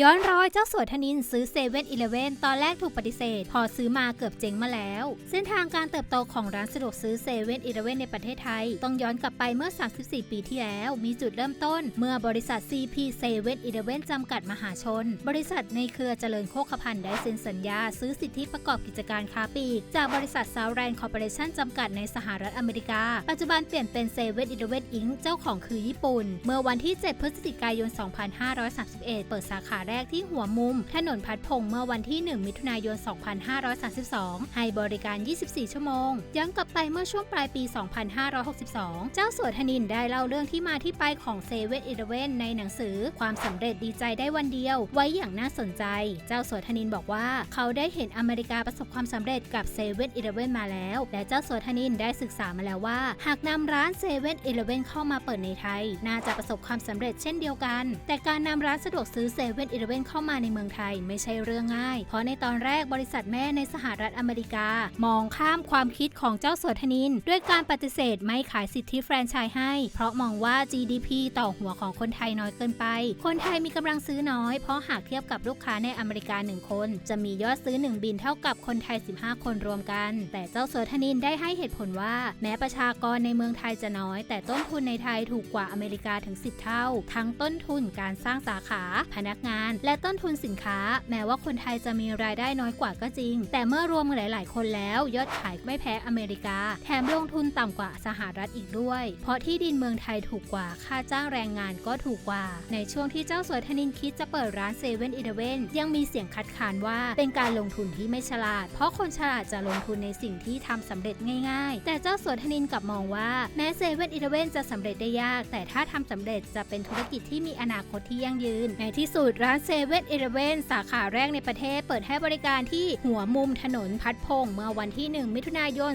ย้อนรอยเจ้าสัวธนินซื้อเซเว่นอีเลเวนตอนแรกถูกปฏิเสธ พอซื้อมาเกือบเจ๊งมาแล้ว เส้นทางการเติบโตของร้านสะดวกซื้อเซเว่นอีเลเวนในประเทศไทย ต้องย้อนกลับไปเมื่อ 34 ปีที่แล้ว มีจุดเริ่มต้น เมื่อบริษัท CP 7 e เ e ่ e อจำกัดมหาชน บริษัทในเครือเจริญโภคภัณฑ์ได้เซ็นสัญญา ซื้อสิทธิประกอบกิจการค้าปลีก จากบริษัทซาวแรนคอร์ปอเรชั่นจำกัดในสหรัฐอเมริกา ปัจจุบันเปลี่ยนเป็นเซเว่นอีเลเวนอิงเจ้าของคือญี่ปุ่น เมื่อวันที่ 7 พฤศจิกายน 2531 เปิดสาขาแรกที่หัวมุม ถนนพัดพงษ์เมื่อวันที่ 1 มิถุนายน 2532 ให้บริการ 24 ชั่วโมง ย้อนกลับไปเมื่อช่วงปลายปี 2562 เจ้าสัวธนินได้เล่าเรื่องที่มาที่ไปของเซเว่นอีเลเวนในหนังสือ ความสำเร็จดีใจได้วันเดียว ไว้อย่างน่าสนใจ เจ้าสัวธนินบอกว่า เขาได้เห็นอเมริกาประสบความสำเร็จกับเซเว่นอีเลเวนมาแล้ว และเจ้าสัวธนินได้ศึกษามาแล้วว่า หากนำร้านเซเว่นอีเลเวนเข้ามาเปิดในไทย น่าจะประสบความสำเร็จเช่นเดียวกัน แต่การนำร้านสะดวกซื้อเซเว่นอีเลเวนเข้ามาในเมืองไทยไม่ใช่เรื่องง่าย เพราะในตอนแรกบริษัทแม่ในสหรัฐอเมริกา มองข้ามความคิดของเจ้าสัวธนิน ด้วยการปฏิเสธไม่ขายสิทธิแฟรนไชส์ให้ เพราะมองว่า GDP ต่อหัวของคนไทยน้อยเกินไป คนไทยมีกำลังซื้อน้อย เพราะหากเทียบกับลูกค้าในอเมริกา 1 คน จะมียอดซื้อ 1 บินเท่ากับคนไทย 15 คนรวมกัน แต่เจ้าสัวธนินได้ให้เหตุผลว่า แม้ประชากรในเมืองไทยจะน้อย แต่ต้นทุนในไทยถูกกว่าอเมริกาถึง 10 เท่า ทั้งต้นทุนการสร้างสาขา พนักงานและต้นทุนสินค้า แม้ว่าคนไทยจะมีรายได้น้อยกว่าก็จริง แต่เมื่อรวมหลาย ๆ คนแล้ว ยอดขายไม่แพ้อเมริกา แถมลงทุนต่ำกว่าสหรัฐอีกด้วย เพราะที่ดินเมืองไทยถูกกว่าค่าจ้างแรงงานก็ถูกกว่า ในช่วงที่เจ้าสัวธนินคิดจะเปิดร้านเซเว่นอีเลเวนยังมีเสียงคัดค้านว่าเป็นการลงทุนที่ไม่ฉลาด เพราะคนฉลาดจะลงทุนในสิ่งที่ทำสำเร็จง่าย ๆ แต่เจ้าสัวธนินกลับมองว่าแม้เซเว่นอีเลเวนจะสำเร็จได้ยาก แต่ถ้าทำสำเร็จจะเป็นธุรกิจที่มีอนาคตที่ยั่งยืน ในที่สุดร้านเซเว่นอีเลเวนสาขาแรกในประเทศเปิดให้บริการที่หัวมุมถนนพัดพงษ์เมื่อวันที่ 1 มิถุนายน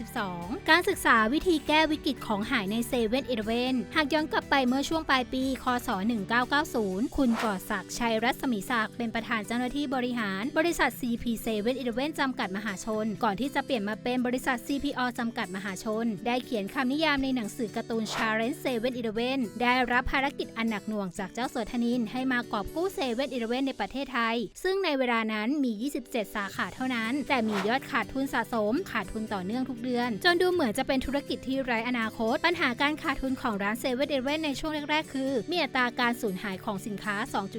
2532 การศึกษาวิธีแก้วิกฤตของหายในเซเว่นอีเลเวนหากย้อนกลับไปเมื่อช่วงปลายปี คศ 1990 คุณก่อศักดิ์ชัยรัศมีศักดิ์เป็นประธานเจ้าหน้าที่บริหาร บริษัท CP 7 11จำกัดมหาชน ก่อนที่จะเปลี่ยนมาเป็นบริษัท CPO จำกัดมหาชน ได้เขียนคำนิยามในหนังสือการ์ตูน Challenge 7 11ได้รับภารกิจอันหนักหน่วงจากเจ้าสัวธนินให้มากอบกู้7 11ในประเทศไทย ซึ่งในเวลานั้นมี 27 สาขาเท่านั้น แต่มียอดขาดทุนสะสม ขาดทุนต่อเนื่องทุกเดือน จนดูเหมือนจะเป็นธุรกิจที่ไร้อนาคต ปัญหาการขาดทุนของร้านเซเว่นอีเอเวนในช่วงแรกๆ คือ มีอัตราการสูญหายของสินค้า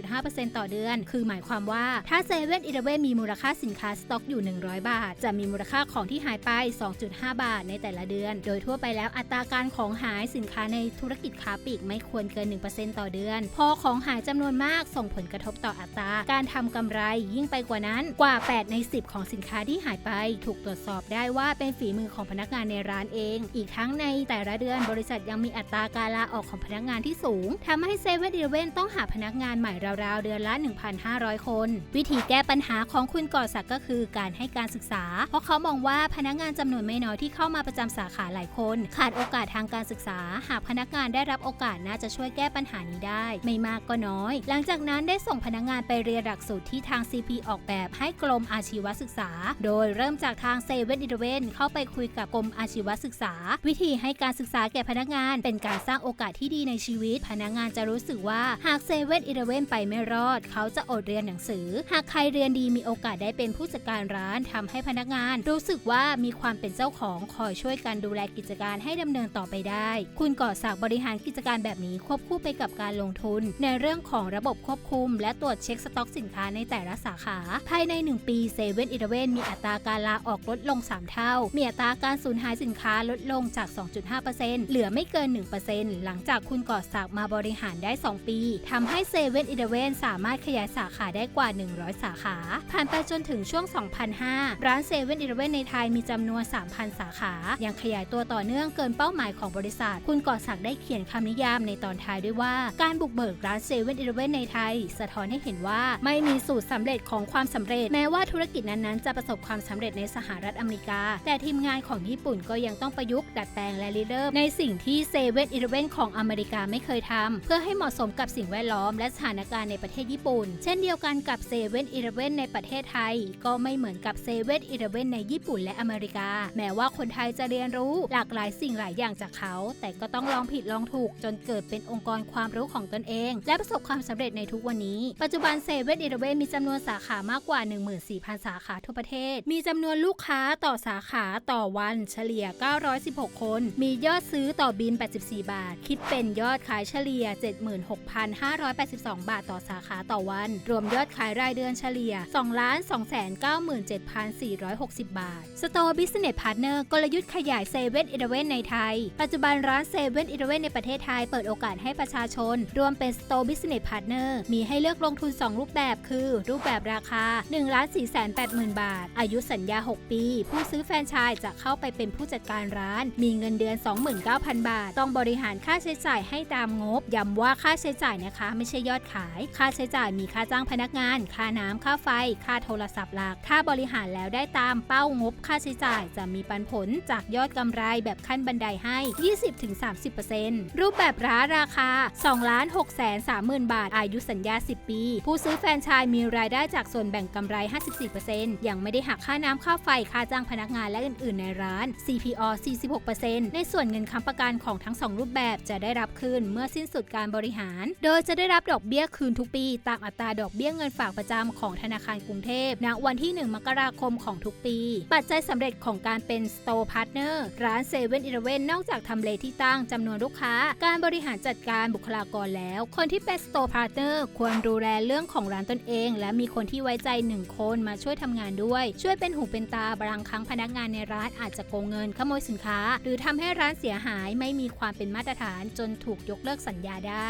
2.5%ต่อเดือน คือหมายความว่าถ้าเซเว่นอีเลเวนมีมูลค่าสินค้าสต็อกอยู่ 100 บาท จะมีมูลค่าของที่หายไป 2.5 บาทในแต่ละเดือน โดยทั่วไปแล้วอัตราการของหายสินค้าในธุรกิจค้าปลีกไม่ควรเกิน 1%ต่อเดือน พอของหายจำนวนมาก ส่งผลกระทบต่ออัตรา การทำกำไรยิ่งไปกว่านั้นกว่า 8 ใน 10 ของสินค้าที่หายไป ถูกตรวจสอบได้ว่าเป็นฝีมือของพนักงานในร้านเอง อีกทั้งในแต่ละเดือนบริษัทยังมีอัตราการลาออกของพนักงานที่สูงทำให้เซเว่นอีเลเวนต้องหาพนักงานใหม่ราวๆ เดือนละ 1,500 คน วิธีแก้ปัญหาของคุณก่อศักดิ์ก็คือการให้การศึกษา เพราะเขามองว่าพนักงานจำนวนไม่น้อยที่เข้ามาประจำสาขาหลายคน ขาดโอกาสทางการศึกษา หากพนักงานได้รับโอกาสน่าจะช่วยแก้ปัญหานี้ได้ ไม่มากก็น้อยหลังจากนั้นได้ส่งพนักงานไปเรียนหลักสูตรที่ทาง CP ออกแบบให้กรมอาชีวศึกษา โดยเริ่มจากทางเซเว่นอีเลเวนเข้าไปคุยกับกรมอาชีวศึกษา วิธีให้การศึกษาแก่พนักงาน เป็นการสร้างโอกาสที่ดีในชีวิต พนักงานจะรู้สึกว่าหากเซเว่นอีเลเวนไปไม่รอด เขาจะอดเรียนหนังสือ หากใครเรียนดีมีโอกาสได้เป็นผู้จัดการร้านทำให้พนักงาน รู้สึกว่ามีความเป็นเจ้าของคอยช่วยกันดูแลกิจการให้ดำเนินต่อไปได้ คุณก่อศักดิ์บริหารกิจการแบบนี้ควบคู่ไปกับการลงทุน ในเรื่องของระบบควบคุม และตรวจเช็คสต็อกสินค้าในแต่ละสาขา ภายใน 1 ปีเซเว่นอีเลเวนมีอัตราการลาออกลดลง 3 เท่า มีอัตราการสูญหายสินค้าลดลงจาก 2.5%เหลือไม่เกิน 1%หลังจากคุณก่อศักดิ์มาบริหารได้ 2 ปีทำให้เซเว่นอีเลเวนสามารถขยายสาขาได้กว่า 100 สาขา ผ่านไปจนถึงช่วง 2005 ร้านเซเว่นอีเลเวนในไทยมีจำนวน 3,000 สาขา ยังขยายตัวต่อเนื่องเกินเป้าหมายของบริษัท คุณก่อศักดิ์ได้เขียนคำนิยามในตอนท้ายด้วยว่า การบุกเบิกร้านเซเว่นอีเลเวนในไทย สะท้อนให้เห็นว่าไม่มีสูตรสำเร็จของความสำเร็จ แม้ว่าธุรกิจนั้นๆ จะประสบความสำเร็จในสหรัฐอเมริกา แต่ทีมงานของญี่ปุ่นก็ยังต้องประยุกต์ดัดแปลงและริเริ่มในสิ่งที่เซเว่นอีเลเวนของอเมริกาไม่เคยทำเพื่อให้เหมาะสมกับสิ่งแวดล้อมและสถานการณ์ในประเทศญี่ปุ่น เช่นเดียวกันกับเซเว่นอีเลเวนในประเทศไทย ก็ไม่เหมือนกับเซเว่นอีเลเวนในญี่ปุ่นและอเมริกา แม้ว่าคนไทยจะเรียนรู้หลากหลายสิ่งหลายอย่างจากเขา แต่ก็ต้องลองผิดลองถูกจนเกิดเป็นองค์กรความรู้ของตนเอง และประสบความสำเร็จเร็จในทุกวันนี้ ปัจจุบันเซเว่นอีเลเว่นมีจำนวนสาขามากกว่า 14,000 สาขาทั่วประเทศ มีจำนวนลูกค้าต่อสาขาต่อวันเฉลี่ย 916 คน มียอดซื้อต่อบิน 84 บาท คิดเป็นยอดขายเฉลี่ย 76,582 บาทต่อสาขาต่อวัน รวมยอดขายรายเดือนเฉลี่ย 2,297,460 บาท Store Business Partner กลยุทธ์ขยายเซเว่นอีเลเว่นในไทย ปัจจุบันร้านเซเว่นอีเลเว่นในประเทศไทยเปิดโอกาสให้ประชาชน รวมเป็น Store Business Partner มีให้เลือกลงทุน 2 รูปแบบคือ รูปแบบราคา 1 4 8 0 0 0 0 บาท อายุสัญญา 6 ปี ผู้ซื้อแฟรนไชส์จะเข้าไปเป็นผู้จัดการร้าน มีเงินเดือน 29,000 บาท ต้องบริหารค่าใช้จ่ายให้ตามงบ ย้ำว่าค่าใช้จ่ายนะคะ ไม่ใช่ยอดขาย ค่าใช้จ่ายมีค่าจ้างพนักงาน ค่าน้ำค่าไฟ ค่าโทรศัพท์หลัก ถ้าบริหารแล้วได้ตามเป้างบค่าใช้จ่ายจะมีปันผลจากยอดกำไรแบบขั้นบันไดให้ 20-30%รูปแบบร้านราคา2 6 3 0 0 0 0 บาทอายุสัญญา 10 ปี ผู้ซื้อแฟรนไชส์มีรายได้จากส่วนแบ่งกำไร 54%ยังไม่ได้หักค่าน้ำค่าไฟค่าจ้างพนักงานและอื่น ๆ ในร้าน CPO 46%ในส่วนเงินค้ำประกันของทั้ง 2 รูปแบบจะได้รับคืนเมื่อสิ้นสุดการบริหาร โดยจะได้รับดอกเบี้ยคืนทุกปี ตามอัตราดอกเบี้ยเงินฝากประจำของธนาคารกรุงเทพณวันที่ 1 มกราคมของทุกปี ปัจจัยสำเร็จของการเป็น Store Partner ร้าน7 e เ e ่ e อนอกจากทำเลที่ตั้งจำนวนลูกค้า การบริหารจัดการบุคลากรแล้ว คนที่เป็น Store Partner ควรดูแลเรื่องของร้านตนเอง และมีคนที่ไว้ใจหนึ่งคนมาช่วยทำงานด้วย ช่วยเป็นหูเป็นตาบางครั้งพนักงานในร้านอาจจะโกงเงินขโมยสินค้า หรือทำให้ร้านเสียหายไม่มีความเป็นมาตรฐานจนถูกยกเลิกสัญญาได้